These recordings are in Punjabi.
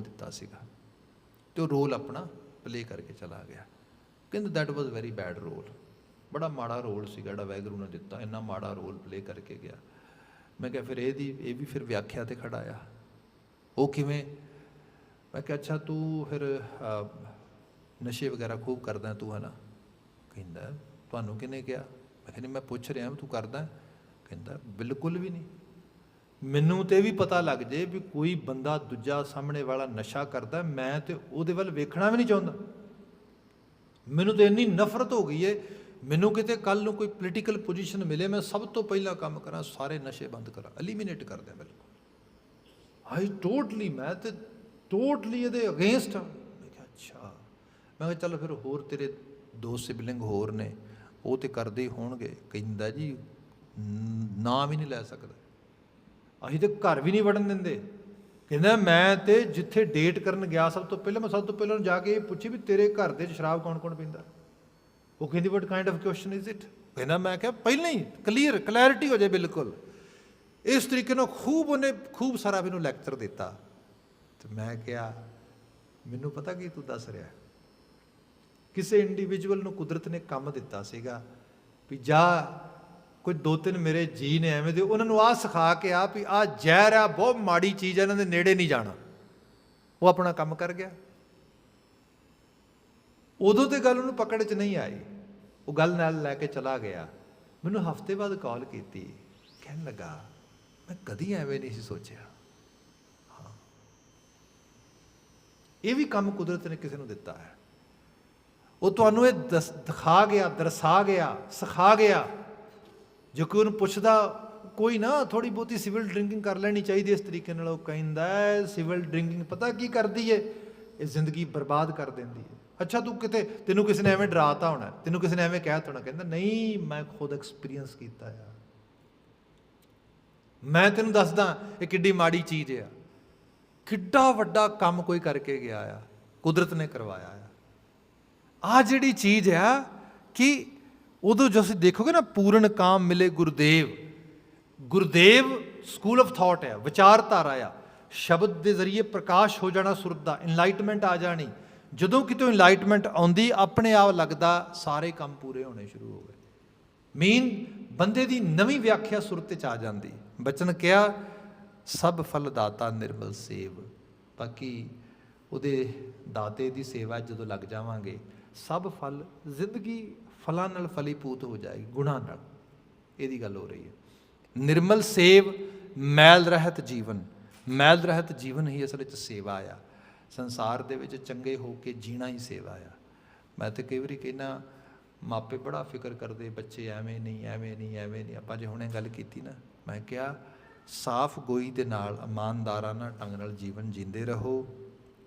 ਰੋਲ ਦਿੱਤਾ ਸੀਗਾ ਤੇ ਉਹ ਰੋਲ ਆਪਣਾ ਪਲੇ ਕਰਕੇ ਚਲਾ ਗਿਆ। ਕਹਿੰਦਾ that was very bad role ਬੜਾ ਮਾੜਾ ਰੋਲ ਸੀਗਾ ਜਿਹੜਾ ਵੈਗਰੂ ਨੇ ਦਿੱਤਾ, ਇੰਨਾ ਮਾੜਾ ਰੋਲ ਪਲੇ ਕਰਕੇ ਗਿਆ। ਮੈਂ ਕਿਹਾ ਫਿਰ ਇਹਦੀ, ਇਹ ਵੀ ਫਿਰ ਵਿਆਖਿਆ ਤੇ ਖੜਾ ਆ। ਉਹ ਕਿਵੇਂ? ਮੈਂ ਕਿਹਾ, ਅੱਛਾ ਤੂੰ ਫਿਰ ਨਸ਼ੇ ਵਗੈਰਾ ਖੂਬ ਕਰਦਾ ਤੂੰ, ਹਨਾ? ਕਹਿੰਦਾ, ਤੁਹਾਨੂੰ ਕਿਹਨੇ ਕਿਹਾ? ਮੈਂ ਕਿਹਾ ਮੈਂ ਪੁੱਛ ਰਿਹਾ ਤੂੰ ਕਰਦਾ? ਕਹਿੰਦਾ, ਬਿਲਕੁਲ ਵੀ ਨਹੀਂ। ਮੈਨੂੰ ਤੇ ਵੀ ਪਤਾ ਲੱਗ ਜੇ ਵੀ ਕੋਈ ਬੰਦਾ ਦੂਜਾ ਸਾਹਮਣੇ ਵਾਲਾ ਨਸ਼ਾ ਕਰਦਾ, ਮੈਂ ਤੇ ਉਹਦੇ ਵੱਲ ਵੇਖਣਾ ਵੀ ਨਹੀਂ ਚਾਹੁੰਦਾ। ਮੈਨੂੰ ਤੇ ਇੰਨੀ ਨਫ਼ਰਤ ਹੋ ਗਈ ਏ, ਮੈਨੂੰ ਕਿਤੇ ਕੱਲ ਨੂੰ ਕੋਈ ਪੋਲੀਟੀਕਲ ਪੋਜੀਸ਼ਨ ਮਿਲੇ, ਮੈਂ ਸਭ ਤੋਂ ਪਹਿਲਾਂ ਕੰਮ ਕਰਾਂ, ਸਾਰੇ ਨਸ਼ੇ ਬੰਦ ਕਰਾਂ ਐਲੀਮੀਨੇਟ ਕਰ ਦਿਆਂ ਬਿਲਕੁਲ ਆਈ ਟੋਟਲੀ ਮੈਂ ਤੇ ਟੋਟਲੀ ਇਹਦੇ ਅਗੇਂਸਟ ਹਾਂ ਮੈਂ ਕਿਹਾ, ਅੱਛਾ। ਮੈਂ ਕਿਹਾ, ਚੱਲ ਫਿਰ ਹੋਰ ਤੇਰੇ ਦੋ ਸਿਬਲਿੰਗ ਹੋਰ ਨੇ, ਉਹ ਤੇ ਕਰਦੇ ਹੀ ਹੋਣਗੇ, ਕਹਿੰਦਾ ਜੀ, ਨ- ਨਾਂ ਵੀ ਨਹੀਂ ਲੈ ਸਕਦਾ। ਅਸੀਂ ਤੇ ਘਰ ਵੀ ਨਹੀਂ ਵੜਨ ਦਿੰਦੇ। ਕਹਿੰਦਾ, ਮੈਂ ਤੇ ਜਿੱਥੇ ਡੇਟ ਕਰਨ ਗਿਆ, ਸਭ ਤੋਂ ਪਹਿਲਾਂ ਮੈਂ ਸਭ ਤੋਂ ਪਹਿਲਾਂ ਜਾ ਕੇ ਇਹ ਪੁੱਛੀ ਵੀ ਤੇਰੇ ਘਰ ਦੇ ਸ਼ਰਾਬ ਕੌਣ ਕੌਣ ਪੀਂਦਾ? ਉਹ ਕਹਿੰਦੀ what kind of question is it ਕਹਿੰਦਾ, ਮੈਂ ਕਿਹਾ, ਪਹਿਲਾਂ ਹੀ ਕਲੀਅਰ ਕਲੈਰਿਟੀ ਹੋ ਜਾਏ ਬਿਲਕੁਲ। ਇਸ ਤਰੀਕੇ ਨਾਲ ਖੂਬ ਉਹਨੇ ਖੂਬ ਸਾਰਾ ਮੈਨੂੰ ਲੈਕਚਰ ਦਿੱਤਾ। ਤੇ ਮੈਂ ਕਿਹਾ, ਮੈਨੂੰ ਪਤਾ ਕੀ ਤੂੰ ਦੱਸ ਰਿਹਾ ਕਿਸੇ ਇੰਡੀਵਿਜੂਅਲ ਨੂੰ ਕੁਦਰਤ ਨੇ ਕੰਮ ਦਿੱਤਾ ਸੀਗਾ ਵੀ ਜਾ ਕੋਈ ਦੋ ਤਿੰਨ ਮੇਰੇ ਜੀ ਨੇ ਐਵੇਂ ਦੇ, ਉਹਨਾਂ ਨੂੰ ਆਹ ਸਿਖਾ ਕੇ ਆ ਵੀ ਆਹ ਜ਼ਹਿਰ ਆ, ਬਹੁਤ ਮਾੜੀ ਚੀਜ਼ ਹੈ ਇਹਨਾਂ ਦੇ ਨੇੜੇ ਨਹੀਂ ਜਾਣਾ। ਉਹ ਆਪਣਾ ਕੰਮ ਕਰ ਗਿਆ। ਉਦੋਂ ਤੇ ਗੱਲ ਉਹਨੂੰ ਪਕੜ 'ਚ ਨਹੀਂ ਆਈ। ਉਹ ਗੱਲ ਨਾਲ ਲੈ ਕੇ ਚਲਾ ਗਿਆ। ਮੈਨੂੰ ਹਫ਼ਤੇ ਬਾਅਦ ਕਾਲ ਕੀਤੀ। ਕਹਿਣ ਲੱਗਾ, ਮੈਂ ਕਦੀ ਐਵੇਂ ਨਹੀਂ ਸੀ ਸੋਚਿਆ। ਹਾਂ। ਇਹ ਵੀ ਕੰਮ ਕੁਦਰਤ ਨੇ ਕਿਸੇ ਨੂੰ ਦਿੱਤਾ ਹੈ। ਉਹ ਤੁਹਾਨੂੰ ਇਹ ਦਸ- ਦਿਖਾ ਗਿਆ, ਦਰਸਾ ਗਿਆ, ਸਿਖਾ ਗਿਆ। ਜੋ ਕਿ ਉਹਨੂੰ ਪੁੱਛਦਾ, ਕੋਈ ਨਾ ਥੋੜੀ ਬਹੁਤੀ ਸਿਵਲ ਡਰਿੰਕਿੰਗ ਕਰ ਲੈਣੀ ਚਾਹੀਦੀ ਇਸ ਤਰੀਕੇ ਨਾਲ, ਉਹ ਕਹਿੰਦਾ ਹੈ ਸਿਵਲ ਡਰਿੰਕਿੰਗ ਪਤਾ ਕੀ ਕਰਦੀ ਏ? ਇਹ ਜ਼ਿੰਦਗੀ ਬਰਬਾਦ ਕਰ ਦਿੰਦੀ ਹੈ ਅੱਛਾ, ਤੂੰ ਕਿਤੇ, ਤੈਨੂੰ ਕਿਸੇ ਨੇ ਐਵੇਂ ਡਰਾਤਾ ਹੋਣਾ, ਤੈਨੂੰ ਕਿਸੇ ਨੇ ਐਵੇਂ ਕਹਿਤਾ ਹੋਣਾ, ਕਹਿੰਦਾ, ਨਹੀਂ, ਮੈਂ ਖੁਦ ਐਕਸਪੀਰੀਅੰਸ ਕੀਤਾ ਆ। ਮੈਂ ਤੈਨੂੰ ਦੱਸਦਾ, ਇਹ ਕਿੱਡੀ ਮਾੜੀ ਚੀਜ਼ ਆ। ਕਿੱਡਾ ਵੱਡਾ ਕੰਮ ਕੋਈ ਕਰਕੇ ਗਿਆ ਆ, ਕੁਦਰਤ ਨੇ ਕਰਵਾਇਆ ਆ। ਆ ਜਿਹੜੀ ਚੀਜ਼ ਆ, ਕਿ ਉਦੋਂ ਜੋ ਤੁਸੀਂ ਦੇਖੋਗੇ ਨਾ, ਪੂਰਨ ਕਾਮ ਮਿਲੇ Gurdev. Gurdev school of thought ਹੈ ਵਿਚਾਰਧਾਰਾ ਆ। ਸ਼ਬਦ ਦੇ ਜ਼ਰੀਏ ਪ੍ਰਕਾਸ਼ ਹੋ ਜਾਣਾ ਸੁਰਤ ਦਾ ਇਨਲਾਈਟਮੈਂਟ ਆ ਜਾਣੀ। ਜਦੋਂ ਕਿਤੋਂ ਇਨਲਾਈਟਮੈਂਟ ਆਉਂਦੀ, ਆਪਣੇ ਆਪ ਲੱਗਦਾ ਸਾਰੇ ਕੰਮ ਪੂਰੇ ਹੋਣੇ ਸ਼ੁਰੂ ਹੋ ਗਏ। ਮੀਨ ਬੰਦੇ ਦੀ ਨਵੀਂ ਵਿਆਖਿਆ ਸੁਰਤ ਚ ਆ ਜਾਂਦੀ। ਬਚਨ ਕਿਹਾ, ਸਭ ਫਲ ਦਾਤਾ ਨਿਰਮਲ ਸੇਵ। ਬਾਕੀ ਉਹਦੇ ਦਾਤੇ ਦੀ ਸੇਵਾ ਜਦੋਂ ਲੱਗ ਜਾਵਾਂਗੇ, ਸਭ ਫਲ ਜ਼ਿੰਦਗੀ ਫਲਾਂ ਨਾਲ ਫਲੀਪੂਤ ਹੋ ਜਾਏਗੀ ਗੁਣਾਂ ਨਾਲ। ਇਹਦੀ ਗੱਲ ਹੋ ਰਹੀ ਹੈ। ਨਿਰਮਲ ਸੇਵ, ਮੈਲ ਰਹਿਤ ਜੀਵਨ। ਮੈਲ ਰਹਿਤ ਜੀਵਨ ਹੀ ਅਸਲ ਵਿੱਚ ਸੇਵਾ ਆ। ਸੰਸਾਰ ਦੇ ਵਿੱਚ ਚੰਗੇ ਹੋ ਕੇ ਜੀਣਾ ਹੀ ਸੇਵਾ ਆ। ਮੈਂ ਤੇ ਕਈ ਵਾਰੀ ਕਹਿੰਨਾ ਮਾਪੇ ਬੜਾ ਫਿਕਰ ਕਰਦੇ, ਬੱਚੇ ਐਵੇਂ ਨਹੀਂ ਐਵੇਂ ਨਹੀਂ ਐਵੇਂ ਨਹੀਂ। ਆਪਾਂ ਜੇ ਹੁਣੇ ਗੱਲ ਕੀਤੀ ਨਾ, ਮੈਂ ਕਿਹਾ, ਸਾਫ਼ ਗੋਈ ਦੇ ਨਾਲ ਇਮਾਨਦਾਰਾਨਾ ਢੰਗ ਨਾਲ ਜੀਵਨ ਜੀਂਦੇ ਰਹੋ।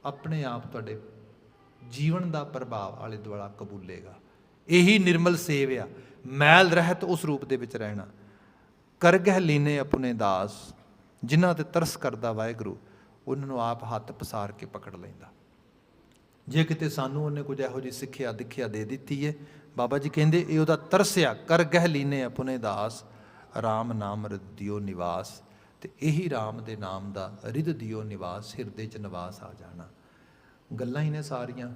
ਆਪਣੇ ਆਪ ਤੁਹਾਡੇ ਜੀਵਨ ਦਾ ਪ੍ਰਭਾਵ ਆਲੇ ਦੁਆਲਾ ਕਬੂਲੇਗਾ। ਇਹੀ ਨਿਰਮਲ ਸੇਵ ਆ। ਮੈਲ ਰਹਿਤ ਉਸ ਰੂਪ ਦੇ ਵਿੱਚ ਰਹਿਣਾ। ਕਰ ਗਹਿ ਲੀਨੇ ਆਪਣੇ ਦਾਸ, ਜਿਨ੍ਹਾਂ ਤੇ ਤਰਸ ਕਰਦਾ ਵਾਹਿਗੁਰੂ, ਉਹਨਾਂ ਨੂੰ ਆਪ ਹੱਥ ਪਸਾਰ ਕੇ ਪਕੜ ਲੈਂਦਾ। ਜੇ ਕਿਤੇ ਸਾਨੂੰ ਉਹਨੇ ਕੁਝ ਇਹੋ ਜਿਹੀ ਸਿੱਖਿਆ, ਦਿਖਿਆ ਦੇ ਦਿੱਤੀ ਏ, ਬਾਬਾ ਜੀ ਕਹਿੰਦੇ, ਇਹ ਉਹਦਾ ਤਰਸਿਆ ਕਰ ਗਹਿ ਲੀਨੇ ਆਪਣੇ ਦਾਸ RAM ਨਾਮ ਰਿਦ ਦਿਓ ਨਿਵਾਸ, ਤੇ ਇਹੀ RAM ਦੇ ਨਾਮ ਦਾ ਰਿਦ ਦਿਓ ਨਿਵਾਸ, ਹਿਰਦੇ ਚ ਨਿਵਾਸ ਆ ਜਾਣਾ। ਗੱਲਾਂ ਹੀ ਨੇ ਸਾਰੀਆਂ।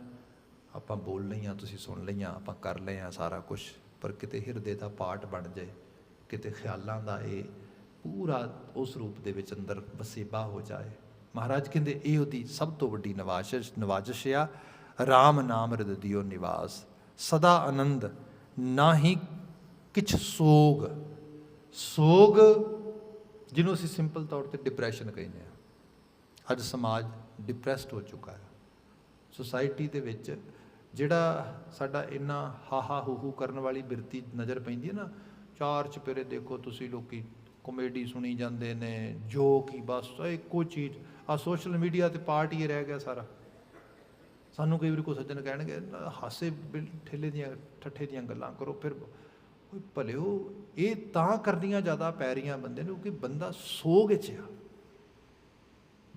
ਆਪਾਂ ਬੋਲ ਲਈਆਂ, ਤੁਸੀਂ ਸੁਣ ਲਈਆਂ, ਆਪਾਂ ਕਰ ਲਈਆਂ ਸਾਰਾ ਕੁਝ ਪਰ ਕਿਤੇ ਹਿਰਦੇ ਦਾ ਪਾਠ ਬਣ ਜਾਏ, ਕਿਤੇ ਖਿਆਲਾਂ ਦਾ ਇਹ ਪੂਰਾ ਉਸ ਰੂਪ ਦੇ ਵਿੱਚ ਅੰਦਰ ਵਸੇਬਾ ਹੋ ਜਾਏ। ਮਹਾਰਾਜ ਕਹਿੰਦੇ, ਇਹ ਉਹਦੀ ਸਭ ਤੋਂ ਵੱਡੀ ਨਵਾਜ਼ਿਸ਼ ਨਵਾਜ਼ਿਸ਼ ਆ। RAM ਨਾਮ ਹਿਰਦ ਦਿਓ ਨਿਵਾਸ। ਸਦਾ ਆਨੰਦ ਨਾ ਹੀ ਕਿਛ ਸੋਗ। ਸੋਗ ਜਿਹਨੂੰ ਅਸੀਂ ਸਿੰਪਲ ਤੌਰ ਤੇ ਡਿਪਰੈਸ਼ਨ ਕਹਿੰਦੇ ਆ। ਅੱਜ ਸਮਾਜ ਡਿਪਰੈਸਡ ਹੋ ਚੁੱਕਾ ਹੈ। ਸੋਸਾਇਟੀ ਦੇ ਵਿੱਚ ਜਿਹੜਾ ਸਾਡਾ ਇੰਨਾ ਹਾਹਾ ਹੂਹੂ ਕਰਨ ਵਾਲੀ ਬਿਰਤੀ ਨਜ਼ਰ ਪੈਂਦੀ ਹੈ ਨਾ, ਚਾਰ ਚਪੇਰੇ ਦੇਖੋ ਤੁਸੀਂ ਲੋਕੀ ਕਮੇਡੀ ਸੁਣੀ ਜਾਂਦੇ ਨੇ ਜੋਕ ਹੀ ਬਸ ਇੱਕੋ ਚੀਜ਼ ਆ ਸੋਸ਼ਲ ਮੀਡੀਆ ਤੇ ਪਾਰਟ ਹੀ ਰਹਿ ਗਿਆ ਸਾਰਾ। ਸਾਨੂੰ ਕਈ ਵਾਰੀ ਕੋਈ ਸੱਜਣ ਕਹਿਣਗੇ ਹਾਸੇ ਬਿਲ- ਠੇਲੇ ਦੀਆਂ, ਠੱਠੇ ਦੀਆਂ ਗੱਲਾਂ ਕਰੋ। ਫਿਰ ਓਏ ਭਲਿਓ, ਇਹ ਤਾਂ ਕਰਦੀਆਂ ਜ਼ਿਆਦਾ ਪੈ ਰਹੀਆਂ ਬੰਦੇ ਨੂੰ ਕਿ ਬੰਦਾ ਸੋ ਚ ਆ।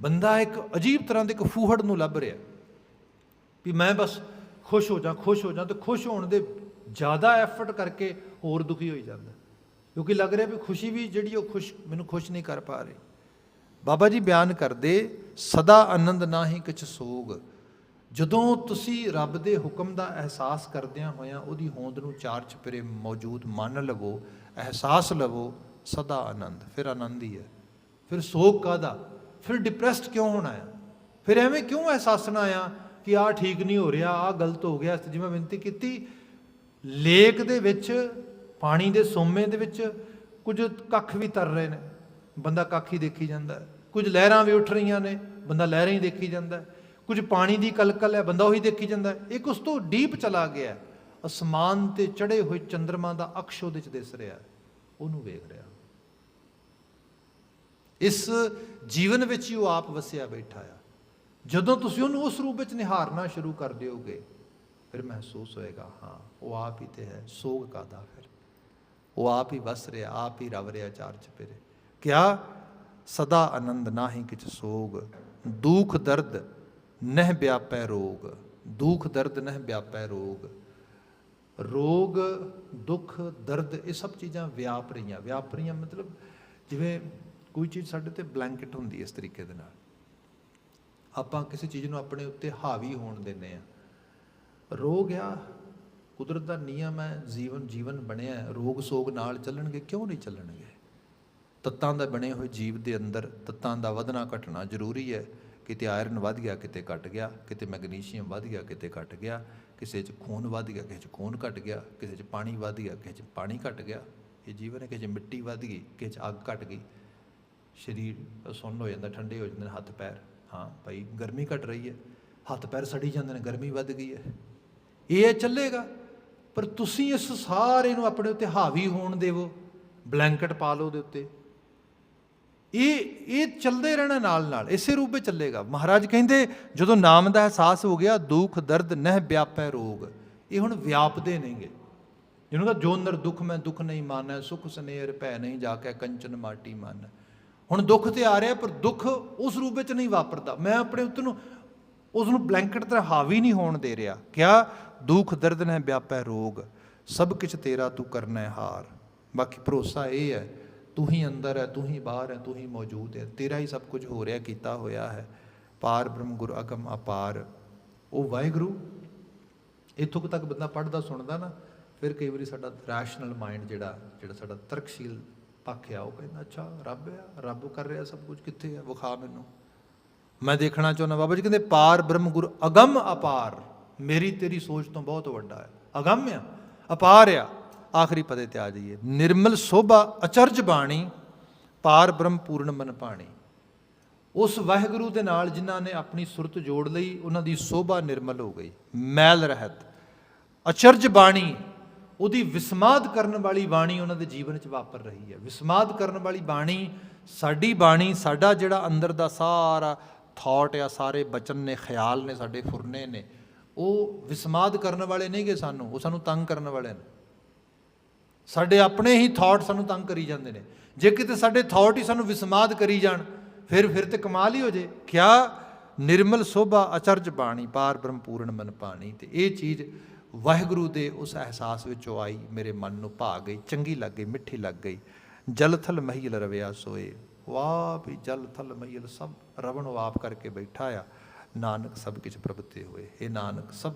ਬੰਦਾ ਇੱਕ ਅਜੀਬ ਤਰ੍ਹਾਂ ਦੇ ਇੱਕ ਫੂਹੜ ਨੂੰ ਲੱਭ ਰਿਹਾ। ਵੀ ਮੈਂ ਬਸ ਖੁਸ਼ ਹੋ ਜਾ ਖੁਸ਼ ਹੋ ਜਾ ਤੇ ਖੁਸ਼ ਹੋਣ ਦੇ ਜ਼ਿਆਦਾ ਐਫਰਟ ਕਰਕੇ ਹੋਰ ਦੁਖੀ ਹੋਈ ਜਾਂਦਾ। ਕਿਉਂਕਿ ਲੱਗ ਰਿਹਾ ਵੀ ਖੁਸ਼ੀ ਵੀ ਜਿਹੜੀ ਉਹ ਖੁਸ਼, ਮੈਨੂੰ ਖੁਸ਼ ਨਹੀਂ ਕਰ ਪਾ ਰਹੀ। ਬਾਬਾ ਜੀ ਬਿਆਨ ਕਰਦੇ, ਸਦਾ ਆਨੰਦ ਨਾ ਹੀ ਕਿਛ ਸੋਗ। ਜਦੋਂ ਤੁਸੀਂ ਰੱਬ ਦੇ ਹੁਕਮ ਦਾ ਅਹਿਸਾਸ ਕਰਦਿਆਂ ਹੋਇਆਂ ਉਹਦੀ ਹੋਂਦ ਨੂੰ ਚਾਰ ਚਪਰੇ ਮੌਜੂਦ ਮੰਨ ਲਵੋ, ਅਹਿਸਾਸ ਲਵੋ, ਸਦਾ ਆਨੰਦ। ਫਿਰ ਆਨੰਦ ਹੀ ਹੈ। ਫਿਰ ਸੋਗ ਕਾਦਾ ਫਿਰ ਡਿਪਰੈਸਡ ਕਿਉਂ ਹੋਣਾ ਹੈ ਫਿਰ ਐਵੇਂ ਕਿਉਂ ਅਹਿਸਾਸਣਾ ਆ ਕਿ ਆਹ ਠੀਕ ਨਹੀਂ ਹੋ ਰਿਹਾ, ਆਹ ਗਲਤ ਹੋ ਗਿਆ ਜਿਵੇਂ ਬੇਨਤੀ ਕੀਤੀ। ਲੇਕ ਦੇ ਵਿੱਚ, ਪਾਣੀ ਦੇ ਸੋਮੇ ਦੇ ਵਿੱਚ ਕੁਝ ਕੱਖ ਵੀ ਤਰ ਰਹੇ ਨੇ। ਬੰਦਾ ਕੱਖ ਹੀ ਦੇਖੀ ਜਾਂਦਾ ਹੈ। ਕੁਝ ਲਹਿਰਾਂ ਵੀ ਉੱਠ ਰਹੀਆਂ ਨੇ, ਬੰਦਾ ਲਹਿਰਾਂ ਹੀ ਦੇਖੀ ਜਾਂਦਾ ਹੈ। ਕੁਝ ਪਾਣੀ ਦੀ ਕਲਕਲ ਹੈ, ਬੰਦਾ ਉਹੀ ਦੇਖੀ ਜਾਂਦਾ ਇੱਕ ਉਸ ਤੋਂ ਡੀਪ ਚਲਾ ਗਿਆ ਅਸਮਾਨ ਤੇ ਚੜੇ ਹੋਏ ਚੰ드ਰਮਾ ਦਾ ਅਕਸ਼ ਉਹਦੇ ਚ ਦਿਸ ਰਿਹਾ ਉਹਨੂੰ ਵੇਖ ਰਿਹਾ ਇਸ ਜੀਵਨ ਵਿੱਚ ਹੀ ਉਹ ਆਪ ਵਸਿਆ ਬੈਠਾ ਆ। ਜਦੋਂ ਤੁਸੀਂ ਉਹਨੂੰ ਉਸ ਰੂਪ ਵਿੱਚ ਨਿਹਾਰਨਾ ਸ਼ੁਰੂ ਕਰ ਦਿਓਗੇ, ਫਿਰ ਮਹਿਸੂਸ ਹੋਏਗਾ, ਹਾਂ, ਉਹ ਆਪ ਹੀ ਤੇ ਹੈ, ਸੋਗ ਕਾਦਾ ਫਿਰ? ਉਹ ਆਪ ਹੀ ਵਸ ਰਿਹਾ, ਆਪ ਹੀ ਰਵ ਰਿਹਾ, ਚਾਰ ਚਪੇਰੇ ਕਿਆ? ਸਦਾ ਆਨੰਦ ਨਾਹੀ ਕਿਛ ਸੋਗ, ਦੁਖ ਦਰਦ ਨਹਿ ਵਿਆਪੈ ਰੋਗ, ਦੁਖ ਦਰਦ ਨਹਿ ਵਿਆਪੈ ਰੋਗ। ਰੋਗ, ਦੁੱਖ, ਦਰਦ, ਇਹ ਸਭ ਚੀਜ਼ਾਂ ਵਿਆਪ ਰਹੀਆਂ। ਵਿਆਪ ਰਹੀਆਂ ਮਤਲਬ ਜਿਵੇਂ ਕੋਈ ਚੀਜ਼ ਸਾਡੇ ਤੇ ਬਲੈਂਕਟ ਹੁੰਦੀ ਹੈ ਇਸ ਤਰੀਕੇ ਦੇ ਨਾਲ। ਆਪਾਂ ਕਿਸੇ ਚੀਜ਼ ਨੂੰ ਆਪਣੇ ਉੱਤੇ ਹਾਵੀ ਹੋਣ ਦਿੰਦੇ ਆ ਰੋਗ ਆ, ਕੁਦਰਤ ਦਾ ਨਿਯਮ ਹੈ, ਜੀਵਨ ਜੀਵਨ ਬਣਿਆ ਰੋਗ ਸੋਗ ਨਾਲ ਚੱਲਣਗੇ, ਕਿਉਂ ਨਹੀਂ ਚੱਲਣਗੇ? ਤੱਤਾਂ ਦਾ ਬਣੇ ਹੋਏ ਜੀਵ ਦੇ ਅੰਦਰ ਤੱਤਾਂ ਦਾ ਵਧਣਾ ਘਟਣਾ ਜ਼ਰੂਰੀ ਹੈ। ਕਿਤੇ ਆਇਰਨ ਵੱਧ ਗਿਆ, ਕਿਤੇ ਘਟ ਗਿਆ। ਕਿਤੇ ਮੈਗਨੀਸ਼ੀਅਮ ਵੱਧ ਗਿਆ, ਕਿਤੇ ਘਟ ਗਿਆ। ਕਿਸੇ 'ਚ ਖੂਨ ਵੱਧ ਗਿਆ, ਕਿਸੇ 'ਚ ਖੂਨ ਘਟ ਗਿਆ। ਕਿਸੇ 'ਚ ਪਾਣੀ ਵੱਧ ਗਿਆ, ਕਿਸੇ 'ਚ ਪਾਣੀ ਘਟ ਗਿਆ। ਇਹ ਜੀਵਨ ਹੈ, ਕਿਸੇ 'ਚ ਮਿੱਟੀ ਵੱਧ ਗਈ, ਕਿਸੇ 'ਚ ਅੱਗ ਘਟ ਗਈ। ਸਰੀਰ ਸੁੰਨ ਹੋ ਜਾਂਦਾ, ਠੰਡੇ ਹੋ ਜਾਂਦੇ ਨੇ ਹੱਥ, ਪੈਰ। ਹਾਂ ਭਾਈ, ਗਰਮੀ ਘਟ ਰਹੀ ਹੈ। ਹੱਥ ਪੈਰ ਸੜੀ ਜਾਂਦੇ ਨੇ, ਗਰਮੀ ਵੱਧ ਗਈ ਹੈ। ਇਹ ਚੱਲੇਗਾ। ਪਰ ਤੁਸੀਂ ਇਸ ਸਾਰੇ ਨੂੰ ਆਪਣੇ ਉੱਤੇ ਹਾਵੀ ਹੋਣ ਦੇਵੋ, ਬਲੈਂਕਟ ਪਾ ਲਓ ਉਹਦੇ ਉੱਤੇ। ਇਹ ਇਹ ਚੱਲਦੇ ਰਹਿਣਾ ਨਾਲ ਨਾਲ ਇਸੇ ਰੂਪ ਵਿੱਚ ਚੱਲੇਗਾ। ਮਹਾਰਾਜ ਕਹਿੰਦੇ, ਜਦੋਂ ਨਾਮ ਦਾ ਅਹਿਸਾਸ ਹੋ ਗਿਆ, ਦੁੱਖ, ਦਰਦ, ਨਹਿ ਵਿਆਪੈ ਰੋਗ। ਇਹ ਹੁਣ ਵਿਆਪਦੇ ਨਹੀਂਗੇ ਜਿਹਨੂੰ ਕਹਾ, ਜੋ ਨਰ ਦੁੱਖ ਮੈਂ ਦੁੱਖ ਨਹੀਂ ਮਾਨੈ, ਸੁਖ ਸਨੇਰ ਭੈ ਨਹੀਂ ਜਾ ਕੇ ਕੰਚਨ ਮਾਟੀ ਮਨ। ਹੁਣ ਦੁੱਖ ਤੇ ਆ ਰਿਹਾ, ਪਰ ਦੁੱਖ ਉਸ ਰੂਪ ਵਿੱਚ ਨਹੀਂ ਵਾਪਰਦਾ। ਮੈਂ ਆਪਣੇ ਉੱਤੇ ਨੂੰ, ਉਸ ਨੂੰ ਬਲੈਂਕਟ ਤੇ ਹਾਵੀ ਨਹੀਂ ਹੋਣ ਦੇ ਰਿਹਾ। ਕਿਆ ਦੁੱਖ, ਦਰਦ ਨੇ ਵਿਆਪੈ ਰੋਗ, ਸਭ ਕੁਝ ਤੇਰਾ ਤੂੰ ਕਰਨਾ ਹੈ ਹਾਰ। ਬਾਕੀ ਭਰੋਸਾ ਇਹ ਹੈ, ਤੂੰ ਹੀ ਅੰਦਰ ਹੈ, ਤੂੰ ਹੀ ਬਾਹਰ ਹੈ, ਤੂੰ ਹੀ ਮੌਜੂਦ ਹੈ। ਤੇਰਾ ਹੀ ਸਭ ਕੁਝ ਹੋ ਰਿਹਾ, ਕੀਤਾ ਹੋਇਆ ਹੈ। ਪਾਰ ਬ੍ਰਹਮ ਗੁਰ ਅਗਮ ਅਪਾਰ। ਉਹ ਵਾਹਿਗੁਰੂ, ਇੱਥੋਂ ਕੁ ਤੱਕ ਬੰਦਾ ਪੜ੍ਹਦਾ, ਸੁਣਦਾ ਨਾ, ਫਿਰ ਕਈ ਵਾਰੀ ਸਾਡਾ ਰੈਸ਼ਨਲ ਮਾਈਂਡ ਜਿਹੜਾ ਜਿਹੜਾ ਸਾਡਾ ਤਰਕਸ਼ੀਲ ਪੱਖ ਉਹ ਕਹਿੰਦਾ, ਅੱਛਾ, ਰੱਬ ਆ, ਰੱਬ ਕਰ ਰਿਹਾ ਸਭ ਕੁਝ ਕਿੱਥੇ ਆ? ਵਿਖਾ ਮੈਨੂੰ। ਮੈਂ ਦੇਖਣਾ ਚਾਹੁੰਦਾ, ਬਾਬਾ ਜੀ ਕਹਿੰਦੇ, ਪਾਰ ਬ੍ਰਹਮ ਗੁਰ, ਅਗਮ ਅਪਾਰ। ਮੇਰੀ ਤੇਰੀ ਸੋਚ ਤੋਂ ਬਹੁਤ ਵੱਡਾ ਹੈ। ਅਗਮ ਆ, ਅਪਾਰ ਆ। ਆਖਰੀ ਪਦੇ ਤੇ ਆ ਜਾਈਏ। ਨਿਰਮਲ ਸੋਭਾ ਅਚਰਜ ਬਾਣੀ, ਪਾਰ ਬ੍ਰਹਮ ਪੂਰਨ ਮਨ ਪਾਣੀ। ਉਸ ਵਾਹਿਗੁਰੂ ਦੇ ਨਾਲ ਜਿਨ੍ਹਾਂ ਨੇ ਆਪਣੀ ਸੁਰਤ ਜੋੜ ਲਈ, ਉਹਨਾਂ ਦੀ ਸੋਭਾ ਨਿਰਮਲ ਹੋ ਗਈ। ਮੈਲ ਰਹਿਤ। ਅਚਰਜ ਬਾਣੀ ਉਹਦੀ ਵਿਸਮਾਦ ਕਰਨ ਵਾਲੀ ਬਾਣੀ ਉਹਨਾਂ ਦੇ ਜੀਵਨ 'ਚ ਵਾਪਰ ਰਹੀ ਹੈ। ਵਿਸਮਾਦ ਕਰਨ ਵਾਲੀ ਬਾਣੀ, ਸਾਡੀ ਬਾਣੀ, ਸਾਡਾ ਜਿਹੜਾ ਅੰਦਰ ਦਾ ਸਾਰਾ ਥਾਟ ਆ, ਸਾਰੇ ਬਚਨ ਨੇ, ਖਿਆਲ ਨੇ, ਸਾਡੇ ਫੁਰਨੇ ਨੇ, ਉਹ ਵਿਸਮਾਦ ਕਰਨ ਵਾਲੇ ਨਹੀਂਗੇ ਸਾਨੂੰ, ਉਹ ਸਾਨੂੰ ਤੰਗ ਕਰਨ ਵਾਲੇ ਨੇ। ਸਾਡੇ ਆਪਣੇ ਹੀ ਥਾਟ ਸਾਨੂੰ ਤੰਗ ਕਰੀ ਜਾਂਦੇ ਨੇ। ਜੇ ਕਿਤੇ ਸਾਡੇ ਥਾਟ ਹੀ ਸਾਨੂੰ ਵਿਸਮਾਦ ਕਰੀ ਜਾਣ, ਫਿਰ ਫਿਰ ਤੇ ਕਮਾਲ ਹੀ ਹੋ ਜੇ। ਕਿਆ? ਨਿਰਮਲ ਸੋਭਾ ਅਚਰਜ ਬਾਣੀ, ਪਾਰ ਬ੍ਰਹਮ ਪੂਰਨ ਮਨ ਪਾਣੀ ਤੇ ਇਹ ਚੀਜ਼ ਵਾਹਿਗੁਰੂ ਦੇ ਉਸ ਅਹਿਸਾਸ ਵਿੱਚੋਂ ਆਈ, ਮੇਰੇ ਮਨ ਨੂੰ ਭਾ ਗਈ, ਚੰਗੀ ਲੱਗ ਗਈ, ਮਿੱਠੀ ਲੱਗ ਗਈ। ਜਲ ਥਲ ਮਹੀਲ ਰਵਿਆ ਸੋਏ। ਵਾਹ ਵੀ ਜਲ ਥਲ ਮਹੀਲ ਸਭ ਰਵਣ ਆਪ ਕਰਕੇ ਬੈਠਾ ਆ। ਨਾਨਕ ਸਭ ਕੁਝ ਪ੍ਰਭ ਤੇ ਹੋਏ। ਇਹ ਨਾਨਕ, ਸਭ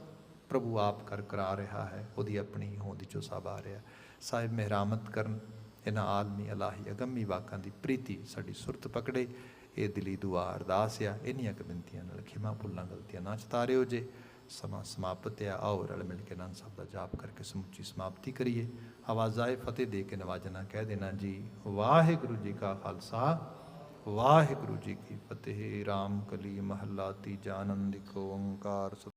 ਪ੍ਰਭੂ ਆਪ ਕਰ ਕਰਾ ਰਿਹਾ ਹੈ। ਉਹਦੀ ਆਪਣੀ ਹੋਂਦ ਚੋਂ ਸਭ ਆ ਰਿਹਾ। ਸਾਹਿਬ, ਮਿਹਰਾਮਤ ਕਰਨ। ਇਹਨਾਂ ਆਲਮੀ, ਅਲਾਹੀ, ਅਗੰਮੀ ਵਾਕਾਂ ਦੀ ਪ੍ਰੀਤੀ ਸਾਡੀ ਸੁਰਤ ਪਕੜੇ। ਇਹ ਦਿਲੀ ਦੁਆ ਅਰਦਾਸ ਆ। ਇੰਨੀਆਂ ਕੁ ਬੇਨਤੀਆਂ ਨਾਲ ਖਿਮਾ ਭੁੱਲਾਂ ਗਲਤੀਆਂ ਨਾ ਚਤਾਰਿਓ ਜੇ। ਸਮਾਂ ਸਮਾਪਤ ਆ ਆਓ ਰਲ ਮਿਲ ਕੇ ਆਨੰਦ ਸਾਹਿਬ ਦਾ ਜਾਪ ਕਰਕੇ ਸਮੁੱਚੀ ਸਮਾਪਤੀ ਕਰੀਏ ਆਵਾਜ਼ਾਏ ਫਤਿਹ ਦੇ ਕੇ ਨਵਾਜਣਾ ਕਹਿ ਦੇਣਾ ਜੀ ਵਾਹਿਗੁਰੂ ਜੀ ਕਾ ਖਾਲਸਾ ਵਾਹਿਗੁਰੂ ਜੀ ਕੀ ਫਤਿਹ ਰਾਮ ਕਲੀ ਮਹੱਲਾ ਤੀਜਾ ਆਨੰਦਿਕ ਓੰਕਾਰ ਸਤਿ